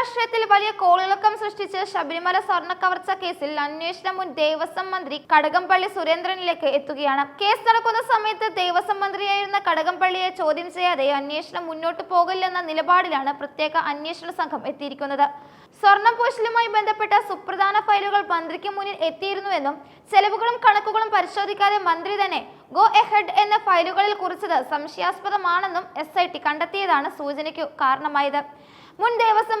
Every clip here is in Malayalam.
രാഷ്ട്രീയത്തിൽ വലിയ കോളിളക്കം സൃഷ്ടിച്ച് ശബരിമല സ്വർണ കവർച്ച കേസിൽ അന്വേഷണം മുൻ ദേവസ്വം മന്ത്രി കടകംപള്ളി സുരേന്ദ്രനിലേക്ക് എത്തുകയാണ്. കേസ് നടക്കുന്ന സമയത്ത് ദേവസ്വം മന്ത്രിയായിരുന്ന കടകംപള്ളിയെ ചോദ്യം ചെയ്യാതെ അന്വേഷണം മുന്നോട്ട് പോകില്ലെന്ന നിലപാടിലാണ് പ്രത്യേക അന്വേഷണ സംഘം എത്തിയിരിക്കുന്നത്. സ്വർണം പൂശലുമായി ബന്ധപ്പെട്ട സുപ്രധാന ഫയലുകൾ മന്ത്രിക്ക് മുന്നിൽ എത്തിയിരുന്നുവെന്നും ചെലവുകളും കണക്കുകളും പരിശോധിക്കാതെ മന്ത്രി തന്നെ ഗോ എഹെഡ് എന്ന ഫയലുകളിൽ കുറിച്ചത് സംശയാസ്പദമാണെന്നും എസ് ഐ ടി കണ്ടെത്തിയതാണ് സൂചനയ്ക്കു കാരണമായത്. മുൻ ദേവസ്വം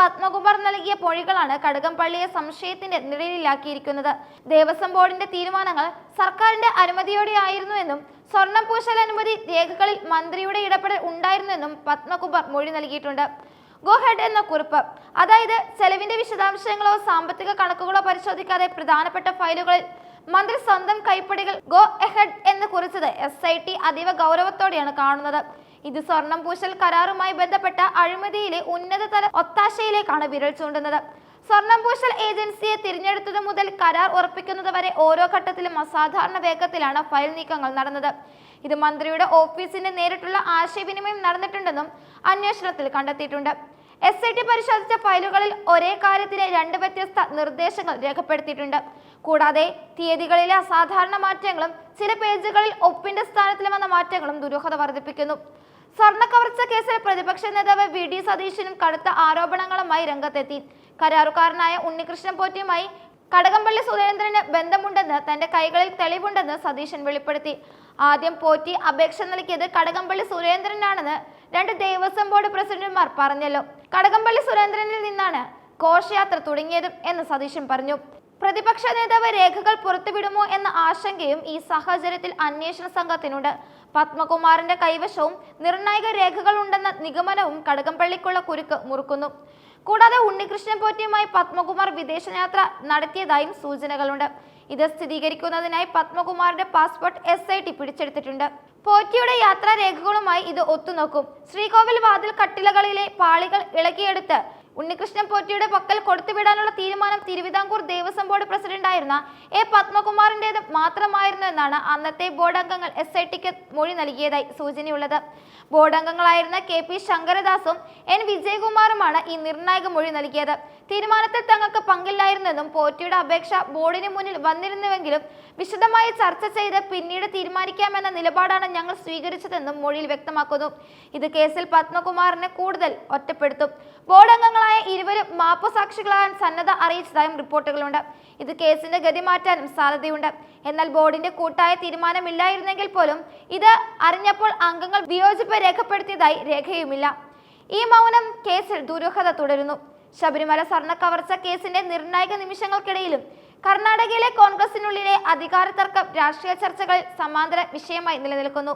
പത്മകുമാർ നൽകിയ മൊഴികളാണ് കടകംപള്ളിയെ സംശയത്തിന്റെ നിഴലിലാക്കിയിരിക്കുന്നത്. ദേവസ്വം ബോർഡിന്റെ തീരുമാനങ്ങൾ സർക്കാരിന്റെ അനുമതിയോടെ അനുമതിയോടെയായിരുന്നുവെന്നും സ്വർണം പൂശൽ അനുമതി രേഖകളിൽ മന്ത്രിയുടെ ഇടപെടൽ ഉണ്ടായിരുന്നെന്നും പത്മകുമാർ മൊഴി നൽകിയിട്ടുണ്ട്. ഗോ ഹെഡ് എന്ന കുറിപ്പ്. അതായത് ചെലവിന്റെ വിശദാംശങ്ങളോ സാമ്പത്തിക കണക്കുകളോ പരിശോധിക്കാതെ പ്രധാനപ്പെട്ട ഫയലുകളിൽ മന്ത്രി സ്വന്തം കൈപ്പടികൾ ഗോ എഹെഡ് എന്ന് കുറിച്ചത് എസ് ഐ ടി അതീവ ഗൗരവത്തോടെയാണ് കാണുന്നത്. ഇത് സ്വർണം പൂശൽ കരാറുമായി ബന്ധപ്പെട്ട അഴിമതിയിലെ ഉന്നതതല ഒത്താശയിലേക്കാണ് വിരൽ ചൂണ്ടുന്നത്. സ്വർണം പൂശൽ ഏജൻസിയെ തിരഞ്ഞെടുത്തത് മുതൽ കരാർ ഉറപ്പിക്കുന്നത് വരെ ഓരോ ഘട്ടത്തിലും അസാധാരണ വേഗത്തിലാണ് ഫയൽ നീക്കങ്ങൾ നടന്നത്. ഇത് മന്ത്രിയുടെ ഓഫീസിന്റെ നേരിട്ടുള്ള ആശയവിനിമയം നടന്നിട്ടുണ്ടെന്നും അന്വേഷണത്തിൽ കണ്ടെത്തിയിട്ടുണ്ട്. എസ് ഐ ടി പരിശോധിച്ച ഫയലുകളിൽ ഒരേ കാര്യത്തിന് രണ്ട് വ്യത്യസ്ത നിർദ്ദേശങ്ങൾ രേഖപ്പെടുത്തിയിട്ടുണ്ട്. കൂടാതെ തീയതികളിലെ അസാധാരണ മാറ്റങ്ങളും ചില പേജുകളിൽ ഒപ്പിന്റെ സ്ഥാനത്തിൽ വന്ന മാറ്റങ്ങളും ദുരൂഹത വർദ്ധിപ്പിക്കുന്നു. സ്വർണ കവർച്ച കേസിൽ പ്രതിപക്ഷ നേതാവ് വി ഡി സതീശനും കടുത്ത ആരോപണങ്ങളുമായി രംഗത്തെത്തി. കരാറുകാരനായ ഉണ്ണികൃഷ്ണൻ പോറ്റിയുമായി കടകംപള്ളി സുരേന്ദ്രന് ബന്ധമുണ്ടെന്ന് തന്റെ കൈകളിൽ തെളിവുണ്ടെന്ന് സതീശൻ വെളിപ്പെടുത്തി. ആദ്യം പോറ്റി അപേക്ഷ നൽകിയത് കടകംപള്ളി സുരേന്ദ്രനാണെന്ന് രണ്ട് ദേവസ്വം ബോർഡ് പ്രസിഡന്റുമാർ പറഞ്ഞല്ലോ. കടകംപള്ളി സുരേന്ദ്രനിൽ നിന്നാണ് ഘോഷയാത്ര തുടങ്ങിയതും എന്ന് സതീശൻ പറഞ്ഞു. പ്രതിപക്ഷ നേതാവ് രേഖകൾ പുറത്തുവിടുമോ എന്ന ആശങ്കയും ഈ സാഹചര്യത്തിൽ അന്വേഷണ സംഘത്തിനുണ്ട്. പത്മകുമാറിന്റെ കൈവശവും നിർണായക രേഖകൾ ഉണ്ടെന്ന നിഗമനവും കടകംപള്ളിക്കുള്ള കുരുക്ക് മുറുക്കുന്നു. കൂടാതെ ഉണ്ണികൃഷ്ണൻ പോറ്റിയുമായി പത്മകുമാർ വിദേശയാത്ര നടത്തിയതായും സൂചനകളുണ്ട്. ഇത് സ്ഥിരീകരിക്കുന്നതിനായി പത്മകുമാറിന്റെ പാസ്പോർട്ട് എസ് ഐ ടി പിടിച്ചെടുത്തിട്ടുണ്ട്. പോറ്റിയുടെ യാത്രാരേഖകളുമായി ഇത് ഒത്തുനോക്കും. ശ്രീകോവിൽ വാതിൽ കട്ടിലകളിലെ പാളികൾ ഇളക്കിയെടുത്ത് ഉണ്ണികൃഷ്ണൻ പോറ്റിയുടെ പക്കൽ കൊടുത്തുവിടാനുള്ള തീരുമാനം തിരുവിതാംകൂർ ദേവസ്വം ബോർഡ് പ്രസിഡന്റായിരുന്ന എ പത്മകുമാറിന്റേത് മാത്രമായിരുന്നു എന്നാണ് അന്നത്തെ ബോർഡ് അംഗങ്ങൾ എസ് ഐ ടിക്ക് മൊഴി നൽകിയതായി സൂചനയുള്ളത്. ബോർഡ് അംഗങ്ങളായിരുന്ന കെ പി ശങ്കരദാസും എൻ വിജയകുമാറുമാണ് ഈ നിർണായക മൊഴി നൽകിയത്. തീരുമാനത്തിൽ തങ്ങൾക്ക് പങ്കില്ലായിരുന്നെന്നും പോറ്റിയുടെ അപേക്ഷ ബോർഡിന് മുന്നിൽ വന്നിരുന്നുവെങ്കിലും വിശദമായി ചർച്ച ചെയ്ത് പിന്നീട് തീരുമാനിക്കാമെന്ന നിലപാടാണ് ഞങ്ങൾ സ്വീകരിച്ചതെന്നും മൊഴിയിൽ വ്യക്തമാക്കുന്നു. ഇത് കേസിൽ പത്മകുമാറിനെ കൂടുതൽ ഒറ്റപ്പെടുത്തും. ബോർഡ് അംഗങ്ങളായ ഇരുവരും മാപ്പുസാക്ഷികളാകാൻ സന്നദ്ധ അറിയിച്ചതായും റിപ്പോർട്ടുകളുണ്ട്. ഇത് കേസിന്റെ ഗതി മാറ്റാനും സാധ്യതയുണ്ട്. എന്നാൽ ബോർഡിന്റെ കൂട്ടായ തീരുമാനമില്ലായിരുന്നെങ്കിൽ പോലും ഇത് അറിഞ്ഞപ്പോൾ അംഗങ്ങൾ വിയോജിപ്പ് രേഖപ്പെടുത്തിയതായി രേഖയുമില്ല. ഈ മൗനം കേസിൽ ദുരൂഹത തുടരുന്നു. ശബരിമല സ്വർണ കവർച്ച കേസിന്റെ നിർണായക നിമിഷങ്ങൾക്കിടയിലും കർണാടകയിലെ കോൺഗ്രസിനുള്ളിലെ അധികാര തർക്കം രാഷ്ട്രീയ ചർച്ചകളിൽ സമാന്തര വിഷയമായി നിലനിൽക്കുന്നു.